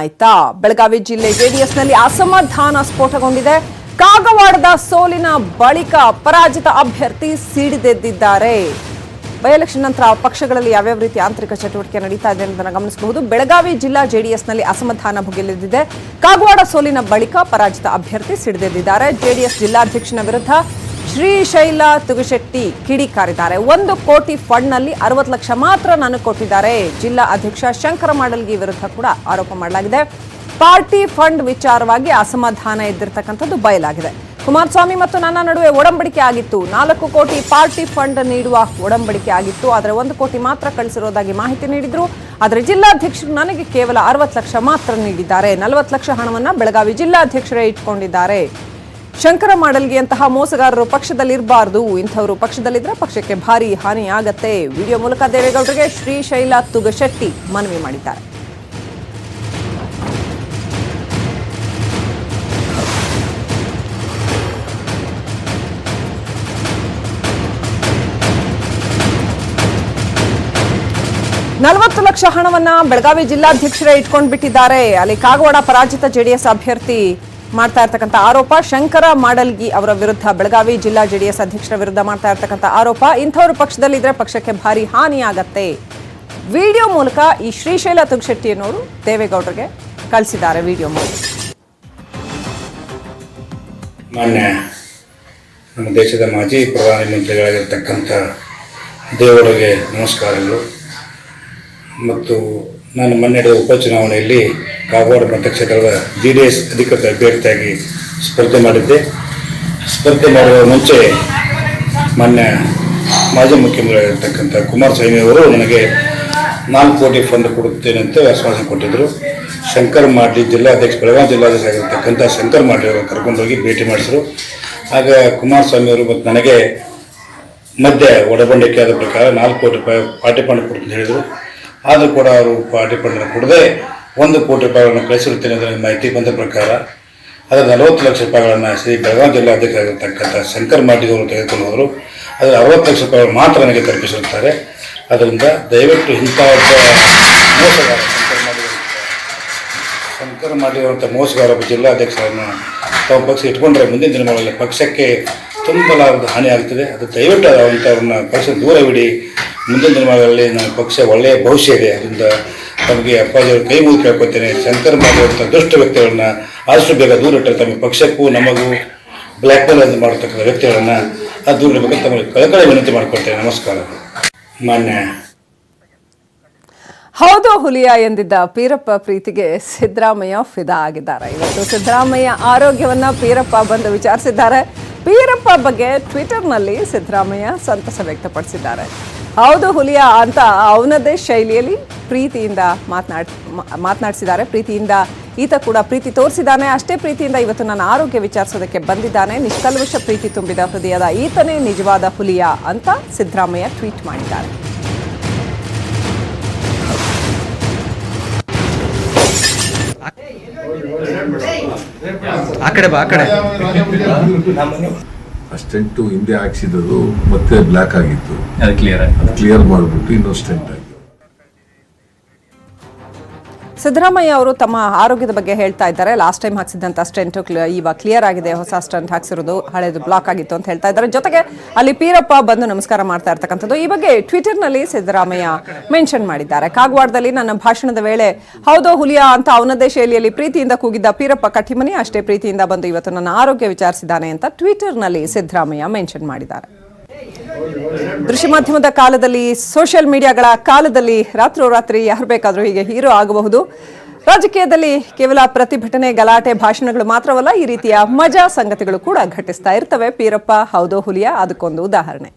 ಆಯ್ತಾ? ಬೆಳಗಾವಿ ಜಿಲ್ಲೆ ಜೆಡಿಎಸ್ನಲ್ಲಿ ಅಸಮಾಧಾನ ಸ್ಫೋಟಗೊಂಡಿದೆ. ಕಾಗವಾಡದ ಸೋಲಿನ ಬಳಿಕ ಪರಾಜಿತ ಅಭ್ಯರ್ಥಿ ಸಿಡಿದೆದ್ದಿದ್ದಾರೆ. ಬೈ ಎಲೆಕ್ಷನ್ ನಂತರ ಪಕ್ಷಗಳಲ್ಲಿ ಯಾವ್ಯಾವ ರೀತಿ ಆಂತರಿಕ ಚಟುವಟಿಕೆ ನಡೀತಾ ಇದೆ ಅನ್ನೋದನ್ನು ಗಮನಿಸಬಹುದು. ಬೆಳಗಾವಿ ಜಿಲ್ಲಾ ಜೆಡಿಎಸ್ನಲ್ಲಿ ಅಸಮಾಧಾನ ಭುಗಿಲೆದ್ದಿದೆ ಕಾಗವಾಡ ಸೋಲಿನ ಬಳಿಕ ಪರಾಜಿತ ಅಭ್ಯರ್ಥಿ ಸಿಡಿದೆದ್ದಿದ್ದಾರೆ. ಜೆಡಿಎಸ್ ಜಿಲ್ಲಾಧ್ಯಕ್ಷನ ವಿರುದ್ಧ ಶ್ರೀಶೈಲ ತುಗುಶೆಟ್ಟಿ ಕಿಡಿಕಾರಿದ್ದಾರೆ ಒಂದು ಕೋಟಿ ಫಂಡ್ನಲ್ಲಿ ಅರವತ್ತು ಲಕ್ಷ ಮಾತ್ರ ನನಗೆ ಕೊಟ್ಟಿದ್ದಾರೆ. ಜಿಲ್ಲಾ ಅಧ್ಯಕ್ಷ ಶಂಕರ ಮಾಡಲ್ಗಿ ವಿರುದ್ಧ ಕೂಡ ಆರೋಪ ಮಾಡಲಾಗಿದೆ. ಪಾರ್ಟಿ ಫಂಡ್ ವಿಚಾರವಾಗಿ ಅಸಮಾಧಾನ ಇದ್ದಿರ್ತಕ್ಕಂಥದ್ದು ಬಯಲಾಗಿದೆ. ಕುಮಾರಸ್ವಾಮಿ ಮತ್ತು ನನ್ನ ನಡುವೆ ಒಡಂಬಡಿಕೆ ಆಗಿತ್ತು. ನಾಲ್ಕು ಕೋಟಿ ಪಾರ್ಟಿ ಫಂಡ್ ನೀಡುವ ಒಡಂಬಡಿಕೆ ಆಗಿತ್ತು. ಆದರೆ ಒಂದು ಕೋಟಿ ಮಾತ್ರ ಕಳಿಸಿರೋದಾಗಿ ಮಾಹಿತಿ ನೀಡಿದ್ರು. ಆದರೆ ಜಿಲ್ಲಾಧ್ಯಕ್ಷರು ನನಗೆ ಕೇವಲ ಅರವತ್ತು ಲಕ್ಷ ಮಾತ್ರ ನೀಡಿದ್ದಾರೆ. ನಲವತ್ತು ಲಕ್ಷ ಹಣವನ್ನು ಬೆಳಗಾವಿ ಜಿಲ್ಲಾಧ್ಯಕ್ಷರೇ ಇಟ್ಕೊಂಡಿದ್ದಾರೆ. ಶಂಕರ ಮಾಡಲ್ಗಿಯಂತಹ ಮೋಸಗಾರರು ಪಕ್ಷದಲ್ಲಿರಬಾರ್ದು. ಇಂಥವರು ಪಕ್ಷದಲ್ಲಿದ್ದರೆ ಪಕ್ಷಕ್ಕೆ ಭಾರಿ ಹಾನಿ ಆಗತ್ತೆ ವಿಡಿಯೋ ಮೂಲಕ ದೇವೇಗೌಡರಿಗೆ ಶ್ರೀಶೈಲ ತುಗಶೆಟ್ಟಿ ಮನವಿ ಮಾಡಿದ್ದಾರೆ. ನಲವತ್ತು ಲಕ್ಷ ಹಣವನ್ನ ಬೆಳಗಾವಿ ಜಿಲ್ಲಾಧ್ಯಕ್ಷರೇ ಇಟ್ಕೊಂಡು ಬಿಟ್ಟಿದ್ದಾರೆ ಅಲ್ಲಿ ಕಾಗವಾಡ ಪರಾಜಿತ ಜೆಡಿಎಸ್ ಅಭ್ಯರ್ಥಿ ಮಾಡ್ತಾ ಇರ್ತಕ್ಕಂಥ ಆರೋಪ. ಶಂಕರ ಮಾಡಲ್ಗಿ ಅವರ ವಿರುದ್ಧ ಬೆಳಗಾವಿ ಜಿಲ್ಲಾ ಜೆಡಿಎಸ್ ಅಧ್ಯಕ್ಷರ ವಿರುದ್ಧ ಮಾಡ್ತಾ ಇರ್ತಕ್ಕಂಥ ಆರೋಪ. ಇಂಥವರು ಪಕ್ಷದಲ್ಲಿದ್ರೆ ಪಕ್ಷಕ್ಕೆ ಭಾರಿ ಹಾನಿಯಾಗತ್ತೆ. ವಿಡಿಯೋ ಮೂಲಕ ಈ ಶ್ರೀಶೈಲ ತುಗಶೆಟ್ಟಿ ಅನ್ನೋರು ದೇವೇಗೌಡರಿಗೆ ಕಳಿಸಿದ್ದಾರೆ ವಿಡಿಯೋ ಮೂಲಕ. ಮಾನ್ಯ ನಮ್ಮ ದೇಶದ ಮಾಜಿ ಪ್ರಧಾನಮಂತ್ರಿಗಳಾಗಿರ್ತಕ್ಕಂಥ ದೇವರಿಗೆ ನಮಸ್ಕಾರಗಳು. ಮತ್ತು ನಾನು ಮೊನ್ನೆ ಉಪಚುನಾವಣೆಯಲ್ಲಿ ಕಾಗವಾಡ ಮತಕ್ಷೇತ್ರದ ಜಿ ಡಿ ಎಸ್ ಅಧಿಕೃತ ಅಭ್ಯರ್ಥಿಯಾಗಿ ಸ್ಪರ್ಧೆ ಮಾಡಿದ್ದೆ. ಸ್ಪರ್ಧೆ ಮಾಡುವ ಮುಂಚೆ ಮಾನ್ಯ ಮಾಜಿ ಮುಖ್ಯಮಂತ್ರಿಯಾಗಿರ್ತಕ್ಕಂಥ ಕುಮಾರಸ್ವಾಮಿ ಅವರು ನನಗೆ ನಾಲ್ಕು ಕೋಟಿ ಫಂಡ್ ಕೊಡುತ್ತೇನೆ ಅಂತ ಆಶ್ವಾಸನೆ ಕೊಟ್ಟಿದ್ದರು ಶಂಕರ್ ಮಾಡ್ಲಿ ಜಿಲ್ಲಾಧ್ಯಕ್ಷ ಬೆಳಗಾವಿ ಜಿಲ್ಲಾಧ್ಯಕ್ಷ ಆಗಿರ್ತಕ್ಕಂಥ ಶಂಕರ್ ಮಾಡ್ಲಿ ಅವರು ಕರ್ಕೊಂಡೋಗಿ ಭೇಟಿ ಮಾಡಿಸಿದ್ರು. ಆಗ ಕುಮಾರಸ್ವಾಮಿ ಅವರು ಮತ್ತು ನನಗೆ ಮಧ್ಯೆ ಒಡಬಂಡಿಕೆ ಆದ ಪ್ರಕಾರ ನಾಲ್ಕು ಕೋಟಿ ರೂಪಾಯಿ ಪಾರ್ಟಿ ಫಂಡ್ ಕೊಡ್ತೀನಿ ಹೇಳಿದರು. ಆದರೂ ಕೂಡ ಅವರು ಪಾರ್ಟಿ ಫಂಡನ್ನು ಕೊಡದೆ ಒಂದು ಕೋಟಿ ರೂಪಾಯಿಗಳನ್ನು ಕಳಿಸಿರುತ್ತೇನೆ ಅಂದರೆ ಮಾಹಿತಿ ಬಂದ ಪ್ರಕಾರ, ಅದರ ನಲವತ್ತು ಲಕ್ಷ ರೂಪಾಯಿಗಳನ್ನು ಶ್ರೀ ಬೆಳಗಾವಿ ಜಿಲ್ಲಾಧ್ಯಕ್ಷ ಆಗಿರ್ತಕ್ಕಂಥ ಶಂಕರ್ ಮಾಡಿದವರು ತೆಗೆದುಕೊಳ್ಳುವರು ಅದರ ಅರವತ್ತು ಲಕ್ಷ ರೂಪಾಯಿಗಳು ಮಾತ್ರ ನನಗೆ ತಲುಪಿಸಿರುತ್ತಾರೆ. ಅದರಿಂದ ದಯವಿಟ್ಟು ಇಂಥ ಮೋಸಗಾರ ಶಂಕರ್ ಮಾಡಿದ ಶಂಕರ್ ಮಾಡಿರುವಂಥ ಮೋಸಗಾರ ಒಬ್ಬ ಜಿಲ್ಲಾಧ್ಯಕ್ಷರನ್ನು ತಾವು ಪಕ್ಷ ಇಟ್ಕೊಂಡ್ರೆ ಮುಂದಿನ ದಿನಗಳಲ್ಲಿ ಪಕ್ಷಕ್ಕೆ ತುಂಬಲಾರದ ಹಾನಿ ಆಗ್ತದೆ. ಅದು ದಯವಿಟ್ಟು ಅಂಥವ್ರನ್ನ ಪಕ್ಷ ದೂರವಿಡಿ. ಮುಂದಿನ ದಿನಗಳಲ್ಲಿ ನಮ್ಮ ಪಕ್ಷ ಒಳ್ಳೆಯ ಭವಿಷ್ಯ ಇದೆ. ಅದರಿಂದ ತಮಗೆ ಅಪ್ಪಾಜಿಯವರು ಕೈ ಮುಗಿ ಕೇಳ್ಕೊತೇನೆ ಶಂಕರ್ ಮಾಡಿರುವಂಥ ದುಷ್ಟ ವ್ಯಕ್ತಿಗಳನ್ನ ಆದಷ್ಟು ಬೇಗ ದೂರ ಇಟ್ಟರೆ ತಮ್ಮ ಪಕ್ಷಕ್ಕೂ ನಮಗೂ ಬ್ಲ್ಯಾಕ್ ಮೇಲ್ ಅಂತ ಮಾಡತಕ್ಕಂಥ ವ್ಯಕ್ತಿಗಳನ್ನ ಆ ದೂರ ಇಡಬೇಕಂತ ತಮಗೆ ಕಳಕಳ ವಿನಂತಿ ಮಾಡ್ಕೊಳ್ತೇನೆ. ನಮಸ್ಕಾರ. ಮಾನ್ಯ. ಹೌದು, ಹುಲಿಯ ಎಂದಿದ್ದ ಪೀರಪ್ಪ ಪ್ರೀತಿಗೆ ಸಿದ್ದರಾಮಯ್ಯ ಫಿದಾ ಆಗಿದ್ದಾರೆ. ಇವತ್ತು ಸಿದ್ದರಾಮಯ್ಯ ಆರೋಗ್ಯವನ್ನ ಪೀರಪ್ಪ ಬಂದು ವಿಚಾರಿಸಿದ್ದಾರೆ. ಪೀರಪ್ಪ ಬಗ್ಗೆ ಟ್ವಿಟರ್ನಲ್ಲಿ ಸಿದ್ದರಾಮಯ್ಯ ಸಂತಸ ವ್ಯಕ್ತಪಡಿಸಿದ್ದಾರೆ. ಹೌದು ಹುಲಿಯ ಅಂತ ಅವನದೇ ಶೈಲಿಯಲ್ಲಿ ಪ್ರೀತಿಯಿಂದ ಮಾತನಾಡ್ ಮಾತನಾಡಿಸಿದ್ದಾರೆ. ಪ್ರೀತಿಯಿಂದ ಈತ ಕೂಡ ಪ್ರೀತಿ ತೋರಿಸಿದ್ದಾನೆ. ಅಷ್ಟೇ ಪ್ರೀತಿಯಿಂದ ಇವತ್ತು ನಾನು ಆರೋಗ್ಯ ವಿಚಾರಿಸೋದಕ್ಕೆ ಬಂದಿದ್ದಾನೆ. ನಿಷ್ಕಲ್ವಶ ಪ್ರೀತಿ ತುಂಬಿದ ಹೃದಯದ ಈತನೇ ನಿಜವಾದ ಹುಲಿಯ ಅಂತ ಸಿದ್ದರಾಮಯ್ಯ ಟ್ವೀಟ್ ಮಾಡಿದ್ದಾರೆ. ಆ ಕಡೆ ಬಾ ಆ ಕಡೆ. ಆ ಸ್ಟೆಂಟು ಹಿಂದೆ ಹಾಕ್ಸಿದ್ದು ಮತ್ತೆ ಬ್ಲ್ಯಾಕ್ ಆಗಿತ್ತು. ಕ್ಲಿಯರ್ ಕ್ಲಿಯರ್ ಮಾಡಿಬಿಟ್ಟು ಇನ್ನೊಂದು ಸ್ಟೆಂಟ್ ಆಗಿ ಸಿದ್ದರಾಮಯ್ಯ ಅವರು ತಮ್ಮ ಆರೋಗ್ಯದ ಬಗ್ಗೆ ಹೇಳ್ತಾ ಇದ್ದಾರೆ. ಲಾಸ್ಟ್ ಟೈಮ್ ಹಾಕ್ಸಿದ್ದಂಥ ಸ್ಟೆಂಟ್ ಇವಾಗ ಕ್ಲಿಯರ್ ಆಗಿದೆ. ಹೊಸ ಸ್ಟೆಂಟ್ ಹಾಕ್ಸಿರೋದು ಹಳೇದು ಬ್ಲಾಕ್ ಆಗಿತ್ತು ಅಂತ ಹೇಳ್ತಾ ಇದ್ದಾರೆ. ಜೊತೆಗೆ ಅಲ್ಲಿ ಪೀರಪ್ಪ ಬಂದು ನಮಸ್ಕಾರ ಮಾಡ್ತಾ ಇರ್ತಕ್ಕಂಥದ್ದು. ಈ ಬಗ್ಗೆ ಟ್ವಿಟರ್ನಲ್ಲಿ ಸಿದ್ದರಾಮಯ್ಯ ಮೆನ್ಷನ್ ಮಾಡಿದ್ದಾರೆ. ಕಾಗವಾಡದಲ್ಲಿ ನನ್ನ ಭಾಷಣದ ವೇಳೆ, ಹೌದೋ ಹುಲಿಯಾ ಅಂತ ಅವನದೇ ಶೈಲಿಯಲ್ಲಿ ಪ್ರೀತಿಯಿಂದ ಕೂಗಿದ್ದ ಪೀರಪ್ಪ ಕಟ್ಟಿಮನಿ ಅಷ್ಟೇ ಪ್ರೀತಿಯಿಂದ ಬಂದು ಇವತ್ತು ನನ್ನ ಆರೋಗ್ಯ ವಿಚಾರಿಸಿದ್ದಾನೆ ಅಂತ ಟ್ವಿಟರ್ನಲ್ಲಿ ಸಿದ್ದರಾಮಯ್ಯ ಮೆನ್ಷನ್ ಮಾಡಿದ್ದಾರೆ. ದೃಶ್ಯ ಮಾಧ್ಯಮದ ಕಾಲದಲ್ಲಿ ಸೋಷಿಯಲ್ ಮೀಡಿಯಾಗಳ ಕಾಲದಲ್ಲಿ ರಾತ್ರೋರಾತ್ರಿ ಯಾರು ಬೇಕಾದರೂ ಹೀಗೆ ಹೀರೋ ಆಗಬಹುದು. ರಾಜಕೀಯದಲ್ಲಿ ಕೇವಲ ಪ್ರತಿಭಟನೆ ಗಲಾಟೆ ಭಾಷಣಗಳು ಮಾತ್ರವಲ್ಲ ಈ ರೀತಿಯ ಮಜಾ ಸಂಗತಿಗಳು ಕೂಡ ಘಟಿಸ್ತಾ ಇರ್ತವೆ. ಪೀರಪ್ಪ ಹೌದೋ ಹುಲಿಯ ಅದಕ್ಕೊಂದು ಉದಾಹರಣೆ.